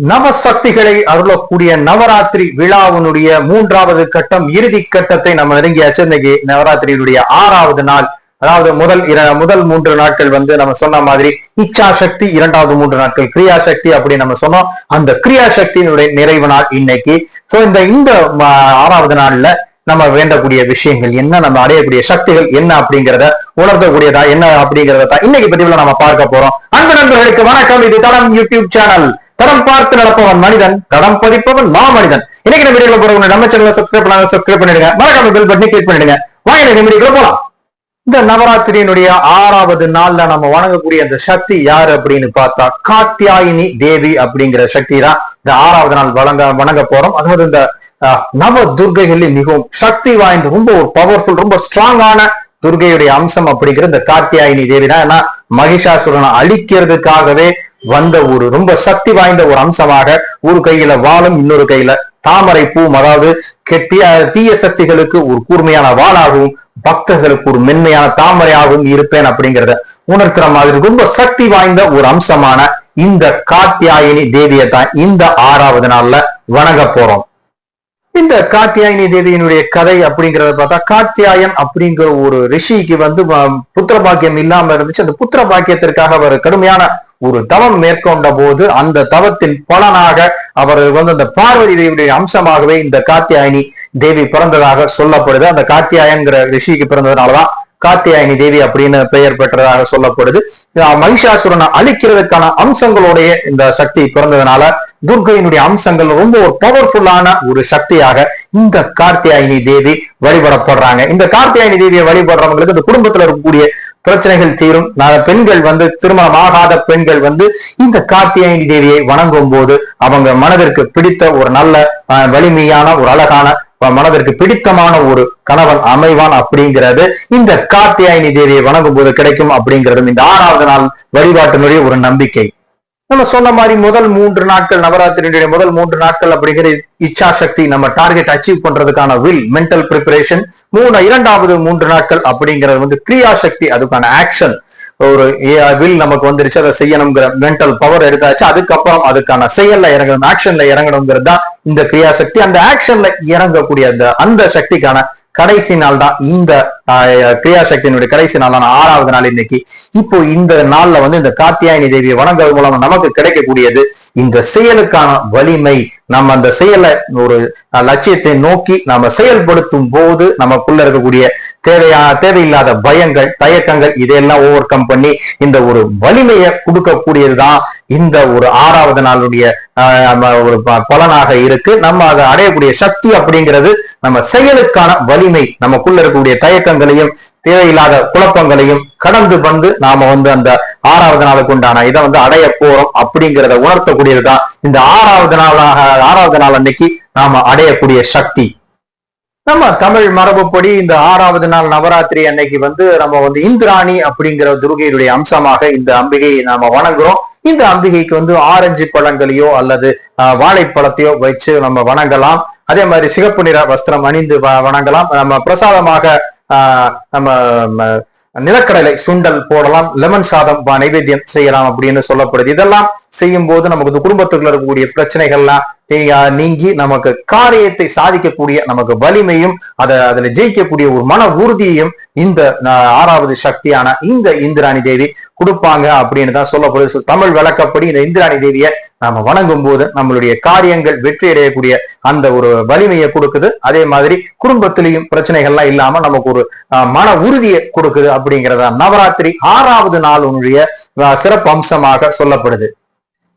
நவசக்திகளை அருளக்கூடிய நவராத்திரி விழாவினுடைய மூன்றாவது கட்டம் இறுதி கட்டத்தை நம்ம நெருங்கியாச்சு. இன்னைக்கு நவராத்திரியினுடைய ஆறாவது நாள். அதாவது முதல் இர- முதல் மூன்று நாட்கள் வந்து நம்ம சொன்ன மாதிரி இச்சா சக்தி இரண்டாவது மூன்று நாட்கள் கிரியா சக்தி அப்படின்னு நம்ம சொன்னோம். அந்த கிரியா சக்தியினுடைய நிறைவு நாள் இன்னைக்கு. சோ இந்த இந்த ஆறாவது நாள்ல நம்ம வேண்டக்கூடிய விஷயங்கள் என்ன நம்ம அடையக்கூடிய சக்திகள் என்ன அப்படிங்கிறத உணர்த்தக்கூடியதா என்ன அப்படிங்கிறத தான் இன்னைக்கு பதிவுல நம்ம பார்க்க போறோம். அன்பு நண்பர்களுக்கு வணக்கம். இது தளம் யூடியூப் சேனல். தடம் பார்த்து நடப்பவன் மனிதன் தடம் பதிப்பவன் மா மனிதன் இன்னைக்கு நம்ம வீடியோல போறவங்க நம்ம சேனலை சப்ஸ்கிரைப் பண்ணாங்க சப்ஸ்கிரைப் பண்ணிடுங்க. மறக்காம பெல் பட்டனை கிளிக் பண்ணிடுங்க. வாங்க இந்த வீடியோக்குள்ள போலாம். இந்த நவராத்திரியினுடைய ஆறாவது நாள்ல நம்ம வணங்கக்கூடிய அந்த சக்தி யாரு அப்படின்னு பார்த்தா காத்தியாயினி தேவி அப்படிங்கிற சக்தி தான் இந்த ஆறாவது நாள் வழங்க வணங்க போறோம். அதாவது இந்த நவ துர்கைகளில் மிகவும் சக்தி வாய்ந்த ரொம்ப ஒரு பவர்ஃபுல் ரொம்ப ஸ்ட்ராங்கான துர்கையுடைய அம்சம் அப்படிங்கிற இந்த காத்தியாயினி தேவி தான் ஏன்னா மகிஷாசுரனை அழிக்கிறதுக்காகவே வந்த ஒரு ரொம்ப சக்தி வாய்ந்த ஒரு அம்சமாக ஒரு கையில வாழும் இன்னொரு கையில தாமரை பூ அதாவது கெட்டிய தீய சக்திகளுக்கு ஒரு கூர்மையான வாளாகவும் பக்தர்களுக்கு ஒரு மென்மையான தாமரையாகவும் இருப்பேன் அப்படிங்கறத உணர்த்துற மாதிரி ரொம்ப சக்தி வாய்ந்த ஒரு அம்சமான இந்த காத்தியாயினி தேவியை தான் இந்த ஆறாவது நாள்ல வணங்க போறோம். இந்த காத்தியாயினி தேவியினுடைய கதை அப்படிங்கறத பார்த்தா காத்தியாயன் அப்படிங்கிற ஒரு ரிஷிக்கு வந்து புத்திர பாக்கியம் இல்லாம இருந்துச்சு. அந்த புத்திர பாக்கியத்திற்காக அவர் கடுமையான ஒரு தவம் மேற்கொண்ட போது அந்த தவத்தின் பலனாக அவர் வந்து அந்த பார்வதி தேவியுடைய அம்சமாகவே இந்த காத்தியாயினி தேவி பிறந்ததாக சொல்லப்படுது. அந்த காத்தியாயன்கிற ரிஷிக்கு பிறந்ததுனாலதான் காத்தியாயினி தேவி அப்படின்னு பெயர் பெற்றதாக சொல்லப்படுது. மகிஷாசுரனை அழிக்கிறதுக்கான அம்சங்களுடைய இந்த சக்தி பிறந்ததுனால துர்கையினுடைய அம்சங்கள் ரொம்ப ஒரு பவர்ஃபுல்லான ஒரு சக்தியாக இந்த கார்த்தியாயினி தேவி வழிபடப்படுறாங்க. இந்த கார்த்தியாயினி தேவியை வழிபடுறவங்களுக்கு இந்த குடும்பத்துல இருக்கக்கூடிய பிரச்சனைகள் தீரும். நான் பெண்கள் வந்து திருமணம் ஆகாத பெண்கள் வந்து இந்த கார்த்தியாயனி தேவியை வணங்கும் போது அவங்க மனதிற்கு பிடித்த ஒரு நல்ல வலிமையான ஒரு அழகான மனதிற்கு பிடித்தமான ஒரு கணவன் அமைவான் அப்படிங்கிறது இந்த கார்த்தியாயினி தேவியை வணங்கும் போது கிடைக்கும் அப்படிங்கிறதும் இந்த ஆறாவது நாள் வழிபாட்டினுடைய ஒரு நம்பிக்கை. நம்ம சொன்ன மாதிரி முதல் மூன்று நாட்கள் நவராத்திரியுடைய முதல் மூன்று நாட்கள் அப்படிங்கிற இச்சா சக்தி நம்ம டார்கெட் அச்சீவ் பண்றதுக்கான வில் மென்டல் ப்ரிப்பரேஷன் மூணு இரண்டாவது மூன்று நாட்கள் அப்படிங்கிறது வந்து கிரியா சக்தி அதுக்கான ஆக்ஷன் ஒரு வில் நமக்கு வந்துருச்சு அதை செய்யணுங்கிற மென்டல் பவர் எடுத்தாச்சு அதுக்கப்புறம் அதுக்கான செயல்ல இறங்கணும் ஆக்ஷன்ல இறங்கணுங்கிறது தான் இந்த கிரியா சக்தி அந்த ஆக்ஷன்ல இறங்கக்கூடிய அந்த அந்த சக்திக்கான கடைசி நாள் தான் இந்த ஆஹ், கிரியா கடைசி நாளான ஆறாவது நாள் இன்னைக்கு. இப்போ இந்த நாள்ல வந்து இந்த காத்தியாயினி தேவியை வணங்குவது மூலமா நமக்கு கிடைக்கக்கூடியது இந்த செயலுக்கான வலிமை. நம்ம அந்த செயலை ஒரு லட்சியத்தை நோக்கி நம்ம செயல்படுத்தும் போது நமக்குள்ள இருக்கக்கூடிய தேவையா தேவையில்லாத பயங்கள் தயக்கங்கள் இதையெல்லாம் ஓவர் கம் பண்ணி இந்த ஒரு வலிமையை கொடுக்கக்கூடியதுதான் இந்த ஒரு ஆறாவது நாளுடைய ஆஹ், நம்ம ஒரு ப- பலனாக இருக்கு. நம்ம அதை அடையக்கூடிய சக்தி அப்படிங்கிறது நம்ம செயலுக்கான வலிமை நமக்குள்ள இருக்கக்கூடிய தயக்கங்களையும் தேவையில்லாத குழப்பங்களையும் கடந்து வந்து நாம வந்து அந்த ஆறாவது நாளுக்கு உண்டான இதை வந்து அடைய போறோம் அப்படிங்கிறத உணர்த்தக்கூடியதுதான் இந்த ஆறாவது நாளாக ஆறாவது நாள் அன்னைக்கு நாம அடையக்கூடிய சக்தி. நம்ம தமிழ் மரபுப்படி இந்த ஆறாவது நாள் நவராத்திரி அன்னைக்கு வந்து நம்ம வந்து இந்திராணி அப்படிங்கிற துர்கையுடைய அம்சமாக இந்த அம்பிகையை நாம வணங்குறோம். இந்த அம்பிகைக்கு வந்து ஆரஞ்சு பழங்களையோ அல்லது வாழைப்பழத்தையோ வச்சு நம்ம வணங்கலாம். அதே மாதிரி சிகப்பு நிற வஸ்திரம் அணிந்து வ- வணங்கலாம். நம்ம பிரசாதமாக ஆஹ், நம்ம நிலக்கடலை சுண்டல் போடலாம். லெமன் சாதம் நைவேத்தியம் செய்யலாம் அப்படின்னு சொல்லப்படுது. இதெல்லாம் செய்யும் போது நமக்கு குடும்பத்துக்குள்ள இருக்கக்கூடிய பிரச்சனைகள்லாம் நீங்கி நமக்கு காரியத்தை சாதிக்கக்கூடிய நமக்கு வலிமையும் அதை அதுல ஜெயிக்கக்கூடிய ஒரு மன உறுதியையும் இந்த ஆறாவது சக்தியான இந்த இந்திராணி தேவி கொடுப்பாங்க அப்படின்னு தான் சொல்லப்படுது. தமிழ் விளக்கப்படி இந்த இந்திராணி தேவியை நாம வணங்கும் போது நம்மளுடைய காரியங்கள் வெற்றி அடையக்கூடிய அந்த ஒரு வலிமையை கொடுக்குது. அதே மாதிரி குடும்பத்திலையும் பிரச்சனைகள்லாம் இல்லாம நமக்கு ஒரு மன உறுதியை கொடுக்குது அப்படிங்கறதா நவராத்திரி ஆறாவது நாள் உன்னுடைய சிறப்பு அம்சமாக சொல்லப்படுது.